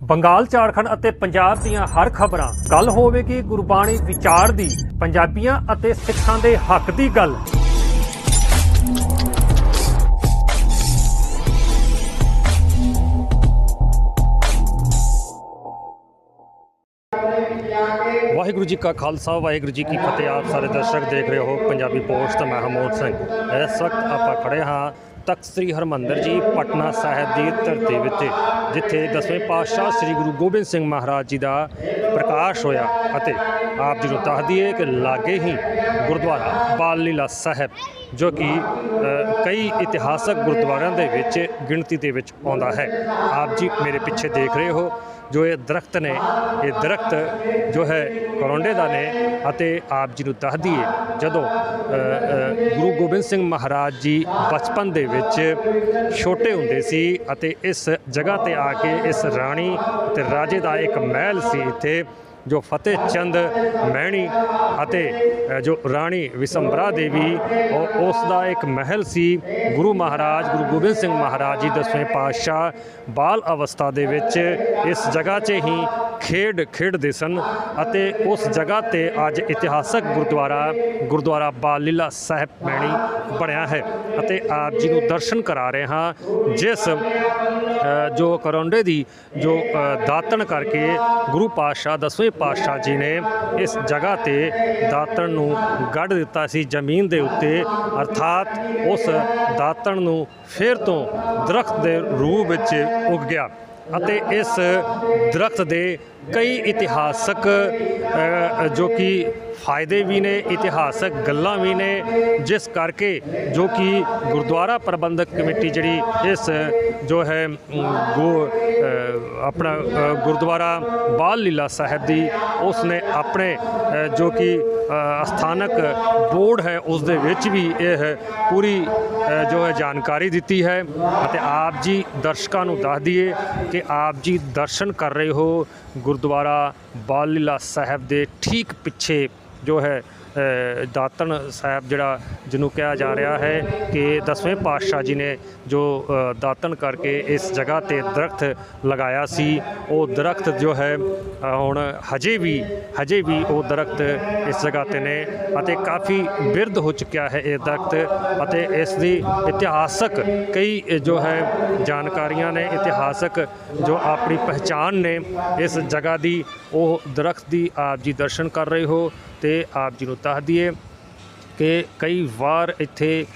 ਬੰਗਾਲ, ਝਾਰਖੰਡ ਅਤੇ ਪੰਜਾਬ ਦੀਆਂ ਹਰ ਖਬਰਾਂ। ਗੱਲ ਹੋਵੇਗੀ ਗੁਰਬਾਣੀ ਵਿਚਾਰ ਦੀ, ਪੰਜਾਬੀਆਂ ਅਤੇ ਸਿੱਖਾਂ ਦੇ ਹੱਕ ਦੀ ਗੱਲ। ਵਾਹਿਗੁਰੂ ਜੀ ਕਾ ਖਾਲਸਾ, ਵਾਹਿਗੁਰੂ ਜੀ ਕੀ ਫਤਿਹ। ਆਪ ਸਾਰੇ ਦਰਸ਼ਕ ਦੇਖ ਰਹੇ ਹੋ ਪੰਜਾਬੀ ਪੋਸਟ ਤੇ ਮੈਂ ਹਮੋਦ ਸਿੰਘ। ਇਸ ਵਕਤ ਆਪਾਂ ਖੜੇ ਹਾਂ ਤਖਤ ਸ੍ਰੀ ਹਰਮੰਦਰ ਜੀ, ਪਟਨਾ ਸਾਹਿਬ ਦੀ ਧਰਤੀ ਵਿੱਚ, ਜਿੱਥੇ ਦਸਵੇਂ ਪਾਤਸ਼ਾਹ ਸ੍ਰੀ ਗੁਰੂ ਗੋਬਿੰਦ ਸਿੰਘ ਮਹਾਰਾਜ ਜੀ ਦਾ ਪ੍ਰਕਾਸ਼ ਹੋਇਆ ਅਤੇ ਆਪ ਜੀ ਨੂੰ ਦੱਸ ਦਈਏ ਕਿ ਲਾਗੇ ਹੀ ਗੁਰਦੁਆਰਾ ਬਾਲ ਲੀਲਾ ਸਾਹਿਬ ਜੋ ਕਿ ਕਈ ਇਤਿਹਾਸਕ ਗੁਰਦੁਆਰਿਆਂ ਦੇ ਵਿੱਚ ਗਿਣਤੀ ਦੇ ਵਿੱਚ ਆਉਂਦਾ ਹੈ। ਆਪ ਜੀ ਮੇਰੇ ਪਿੱਛੇ ਦੇਖ ਰਹੇ ਹੋ, ਜੋ ਇਹ ਦਰਖਤ ਨੇ, ਇਹ ਦਰਖਤ ਜੋ ਹੈ ਕਰੋਂਡੇ ਦਾ ਨੇ ਅਤੇ ਆਪ ਜੀ ਨੂੰ ਦੱਸਦੀ ਹੈ ਜਦੋਂ ਗੁਰੂ ਗੋਬਿੰਦ ਸਿੰਘ ਮਹਾਰਾਜ ਜੀ ਬਚਪਨ ਦੇ ਵਿੱਚ ਛੋਟੇ ਹੁੰਦੇ ਸੀ ਅਤੇ ਇਸ ਜਗ੍ਹਾ ਤੇ ਆ ਕੇ ਇਸ ਰਾਣੀ ਤੇ ਰਾਜੇ ਦਾ ਇੱਕ ਮਹਿਲ ਸੀ ਇੱਥੇ ਜੋ ਫਤਿਹ ਚੰਦ ਮਹਿਣੀ ਅਤੇ ਜੋ ਰਾਣੀ ਵਿਸੰਬਰਾ ਦੇਵੀ ਉਹ ਉਸ ਦਾ ਇੱਕ ਮਹਿਲ ਸੀ। ਗੁਰੂ ਮਹਾਰਾਜ ਗੁਰੂ ਗੋਬਿੰਦ ਸਿੰਘ ਮਹਾਰਾਜ ਜੀ ਦਸਵੇਂ ਪਾਤਸ਼ਾਹ ਬਾਲ ਅਵਸਥਾ ਦੇ ਵਿੱਚ ਇਸ ਜਗ੍ਹਾ 'ਚ ਹੀ ਖੇਡ ਖੇਡਦੇ ਸਨ ਅਤੇ ਉਸ ਜਗ੍ਹਾ ਤੇ ਅੱਜ ਇਤਿਹਾਸਕ ਗੁਰਦੁਆਰਾ ਗੁਰਦੁਆਰਾ ਬਾਲ ਲੀਲਾ ਸਾਹਿਬ ਮੈਣੀ ਬਣਿਆ ਹੈ ਅਤੇ ਆਪ ਜੀ ਨੂੰ ਦਰਸ਼ਨ ਕਰਾ ਰਹੇ ਹਾਂ ਜਿਸ ਜੋ ਕਰੌਂਡੇ ਦੀ ਜੋ ਅ, ਦਾਤਣ ਕਰਕੇ ਗੁਰੂ ਪਾਤਸ਼ਾਹ ਦਸਵੇਂ ਪਾਤਸ਼ਾਹ ਜੀ ਨੇ ਇਸ ਜਗ੍ਹਾ ਤੇ ਦਾਤਣ ਨੂੰ ਗੱਡ ਦਿੱਤਾ ਸੀ, ਜ਼ਮੀਨ ਦੇ ਉੱਤੇ। ਅਰਥਾਤ ਉਸ ਦਾਤਣ ਨੂੰ ਫਿਰ ਤੋਂ ਦਰਖਤ ਦੇ ਰੂਪ ਵਿੱਚ ਉੱਗ ਗਿਆ ਅਤੇ ਇਸ ਦਰਖਤ ਦੇ ਕਈ ਇਤਿਹਾਸਕ ਜੋ ਕਿ ਫਾਇਦੇ ਵੀ ਨੇ, ਇਤਿਹਾਸਕ ਗੱਲਾਂ ਵੀ ਨੇ, ਜਿਸ ਕਰਕੇ ਜੋ ਕਿ ਗੁਰਦੁਆਰਾ ਪ੍ਰਬੰਧਕ ਕਮੇਟੀ ਜਿਹੜੀ ਇਸ, ਜੋ ਹੈ ਗੋ ਆਪਣਾ ਗੁਰਦੁਆਰਾ ਬਾਲ ਲੀਲਾ ਸਾਹਿਬ ਦੀ ਉਸ ਨੇ ਆਪਣੇ ਜੋ ਕਿ ਸਥਾਨਕ ਬੋਰਡ ਹੈ, ਉਸ ਦੇ ਵਿੱਚ ਵੀ ਇਹ ਪੂਰੀ ਜੋ ਹੈ, ਜਾਣਕਾਰੀ ਦਿੱਤੀ ਹੈ ਅਤੇ ਆਪ ਜੀ ਦਰਸ਼ਕਾਂ ਨੂੰ ਦੱਸ ਦਈਏ ਕਿ ਆਪ ਜੀ ਦਰਸ਼ਨ ਕਰ ਰਹੇ ਹੋ ਗੁਰਦੁਆਰਾ ਬਾਲ ਲੀਲਾ ਸਾਹਿਬ ਦੇ ਠੀਕ ਪਿੱਛੇ ਜੋ ਹੈ ਅ, ਦਾਤਣ ਸਾਹਿਬ ਜਿਹੜਾ ਜਿਹਨੂੰ ਕਿਹਾ ਜਾ ਰਿਹਾ ਹੈ ਕਿ ਦਸਵੇਂ ਪਾਤਸ਼ਾਹ ਜੀ ਨੇ ਜੋ ਅ, ਦਾਤਣ ਕਰਕੇ ਇਸ ਜਗ੍ਹਾ ਤੇ ਦਰਖਤ ਲਗਾਇਆ ਸੀ ਉਹ ਦਰਖਤ ਜੋ ਹੈ ਹੁਣ ਹਜੇ ਵੀ ਹਜੇ ਵੀ ਉਹ ਦਰਖਤ ਇਸ ਜਗ੍ਹਾ ਤੇ ਨੇ ਅਤੇ ਕਾਫੀ ਬਿਰਧ ਹੋ ਚੁੱਕਿਆ ਹੈ ਇਹ ਦਰਖਤ ਅਤੇ ਇਸ ਦੀ ਇਤਿਹਾਸਕ ਕਈ ਜੋ ਹੈ ਜਾਣਕਾਰੀਆਂ ਨੇ ਇਤਿਹਾਸਕ ਜੋ ਆਪਣੀ ਪਹਿਚਾਨ ਨੇ ਇਸ ਜਗ੍ਹਾ ਦੀ ਉਹ ਦਰਖਤ ਦੀ ਆਪ ਜੀ ਦਰਸ਼ਨ ਕਰ ਰਹੇ ਹੋ ਤੇ ਆਪ ਜੀ ਨੂੰ ਦੱਸ ਦਈਏ ਕਿ ਕਈ ਵਾਰ ਇੱਥੇ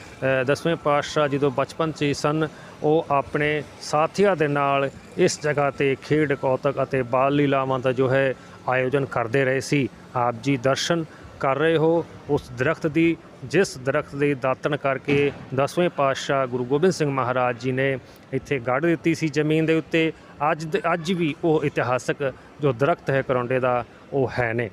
ਦਸਵੇਂ ਪਾਤਸ਼ਾਹ ਜਦੋਂ ਬਚਪਨ 'ਚ ਹੀ ਸਨ, ਉਹ ਆਪਣੇ ਸਾਥੀਆਂ ਦੇ ਨਾਲ ਇਸ ਜਗ੍ਹਾ ਤੇ ਖੇਡ ਕੌਤਕ ਅਤੇ ਬਾਲ ਲੀਲਾਵਾਂ ਦਾ ਜੋ ਹੈ ਆਯੋਜਨ ਕਰਦੇ ਰਹੇ ਸੀ। ਆਪ ਜੀ ਦਰਸ਼ਨ ਕਰ ਰਹੇ ਹੋ ਉਸ ਦਰਖਤ ਦੀ, ਜਿਸ ਦਰਖਤ ਦੀ ਦਾਤਣ ਕਰਕੇ ਦਸਵੇਂ ਪਾਤਸ਼ਾਹ ਗੁਰੂ ਗੋਬਿੰਦ ਸਿੰਘ ਮਹਾਰਾਜ ਜੀ ਨੇ ਇੱਥੇ ਗੱਡ ਦਿੱਤੀ ਸੀ ਜ਼ਮੀਨ ਦੇ ਉੱਤੇ। ਅੱਜ ਦੇ- ਅੱਜ ਵੀ ਉਹ ਇਤਿਹਾਸਕ ਜੋ ਦਰਖਤ ਹੈ ਕਰੌਂਡੇ ਦਾ ਉਹ ਹੈ ਨੇ।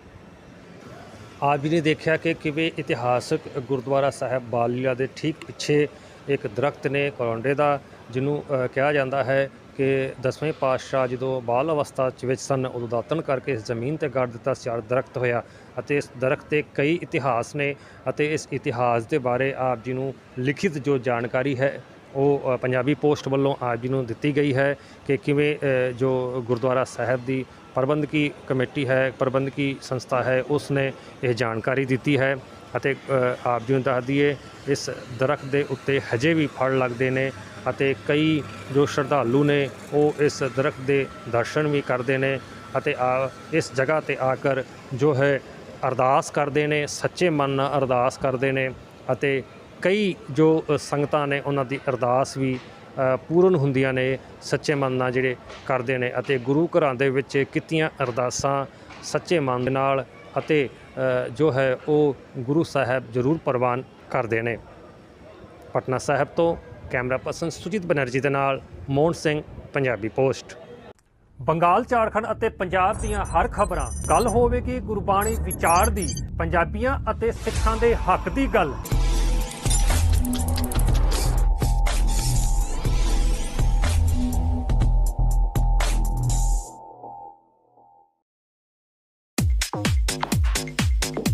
ਆਪ ਜੀ ਨੇ ਦੇਖਿਆ ਕਿ ਕਿਵੇਂ ਇਤਿਹਾਸਕ ਗੁਰਦੁਆਰਾ ਸਾਹਿਬ ਬਾਲੀਲਾ ਦੇ ਠੀਕ ਪਿੱਛੇ ਇੱਕ ਦਰਖਤ ਨੇ ਕਰੌਂਡੇ ਦਾ, ਜਿਹਨੂੰ ਕਿਹਾ ਜਾਂਦਾ ਹੈ ਕਿ ਦਸਵੇਂ ਪਾਤਸ਼ਾਹ ਜਦੋਂ ਬਾਲ ਅਵਸਥਾ ਚ ਵਿੱਚ ਸਨ, ਉਦੋਂ ਦਾਤਨ ਕਰਕੇ ਇਸ ਜ਼ਮੀਨ ਤੇ ਗੱਡ ਦਿੱਤਾ ਸਿਆਰ ਦਰਖਤ ਹੋਇਆ ਅਤੇ ਇਸ ਦਰਖਤ 'ਤੇ ਕਈ ਇਤਿਹਾਸ ਨੇ ਅਤੇ ਇਸ ਇਤਿਹਾਸ ਦੇ ਬਾਰੇ ਆਪ ਜੀ ਨੂੰ ਲਿਖਿਤ ਜੋ ਜਾਣਕਾਰੀ ਹੈ ਉਹ ਪੰਜਾਬੀ ਪੋਸਟ ਵੱਲੋਂ ਆਪ ਜੀ ਨੂੰ ਦਿੱਤੀ ਗਈ ਹੈ ਕਿ ਕਿਵੇਂ ਜੋ ਗੁਰਦੁਆਰਾ ਸਾਹਿਬ ਦੀ ਪ੍ਰਬੰਧਕੀ ਕਮੇਟੀ ਹੈ, ਪ੍ਰਬੰਧਕੀ ਸੰਸਥਾ ਹੈ ਉਸ ਨੇ ਇਹ ਜਾਣਕਾਰੀ ਦਿੱਤੀ ਹੈ ਅਤੇ ਆਪ ਜੀ ਨੂੰ ਦੱਸ ਦਈਏ, ਇਸ ਦਰਖਤ ਦੇ ਉੱਤੇ ਹਜੇ ਵੀ ਫੜ ਲੱਗਦੇ ਨੇ ਅਤੇ ਕਈ ਜੋ ਸ਼ਰਧਾਲੂ ਨੇ, ਉਹ ਇਸ ਦਰਖਤ ਦੇ ਦਰਸ਼ਨ ਵੀ ਕਰਦੇ ਨੇ ਅਤੇ ਆ, ਇਸ ਜਗ੍ਹਾ ਤੇ ਆ ਕਰ ਜੋ ਹੈ ਅਰਦਾਸ ਕਰਦੇ ਨੇ, ਸੱਚੇ ਮਨ ਨਾਲ ਅਰਦਾਸ ਕਰਦੇ ਨੇ ਅਤੇ ਕਈ ਜੋ ਸੰਗਤਾਂ ਨੇ ਉਹਨਾਂ ਦੀ ਅਰਦਾਸ ਵੀ ਪੂਰਨ ਹੁੰਦੀਆਂ ਨੇ, ਸੱਚੇ ਮਨ ਨਾਲ ਜਿਹੜੇ ਕਰਦੇ ਨੇ ਅਤੇ ਗੁਰੂ ਘਰਾਂ ਦੇ ਵਿੱਚ ਕੀਤੀਆਂ ਅਰਦਾਸਾਂ ਸੱਚੇ ਮਨ ਦੇ ਨਾਲ ਅਤੇ ਜੋ ਹੈ ਉਹ ਗੁਰੂ ਸਾਹਿਬ ਜ਼ਰੂਰ ਪ੍ਰਵਾਨ ਕਰਦੇ ਨੇ। ਪਟਨਾ ਸਾਹਿਬ ਤੋਂ ਕੈਮਰਾ ਪਰਸਨ ਸੁਜੀਤ ਬਨਰਜੀ ਦੇ ਨਾਲ ਮੋਹਨ ਸਿੰਘ, ਪੰਜਾਬੀ ਪੋਸਟ। ਬੰਗਾਲ, ਝਾਰਖੰਡ ਅਤੇ ਪੰਜਾਬ ਦੀਆਂ ਹਰ ਖਬਰਾਂ। ਗੱਲ ਹੋਵੇਗੀ ਗੁਰਬਾਣੀ ਵਿਚਾਰ ਦੀ, ਪੰਜਾਬੀਆਂ ਅਤੇ ਸਿੱਖਾਂ ਦੇ ਹੱਕ ਦੀ ਗੱਲ।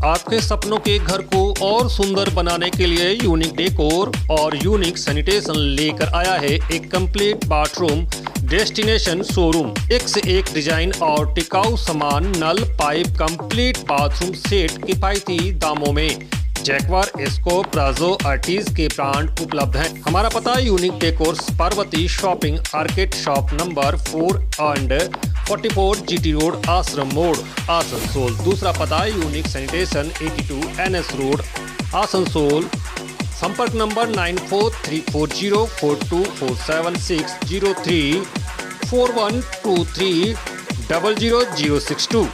आपके सपनों के घर को और सुंदर बनाने के लिए यूनिक डेकोर और यूनिक सैनिटेशन लेकर आया है एक कंप्लीट बाथरूम डेस्टिनेशन शोरूम एक से एक डिज़ाइन और टिकाऊ सामान नल पाइप कंप्लीट बाथरूम सेट किफायती दामों में। जैकवार एस्को प्राजो आर्टिज के ब्रांड उपलब्ध हैं। हमारा पता unique decor Parvati shopping arcade shop number four and 44 GT road, Ashram Mor Asansol दूसरा पता, unique sanitation, eighty two N S road Asansol संपर्क number nine four three four zero four two four seven six zero three four one two three double zero zero six two.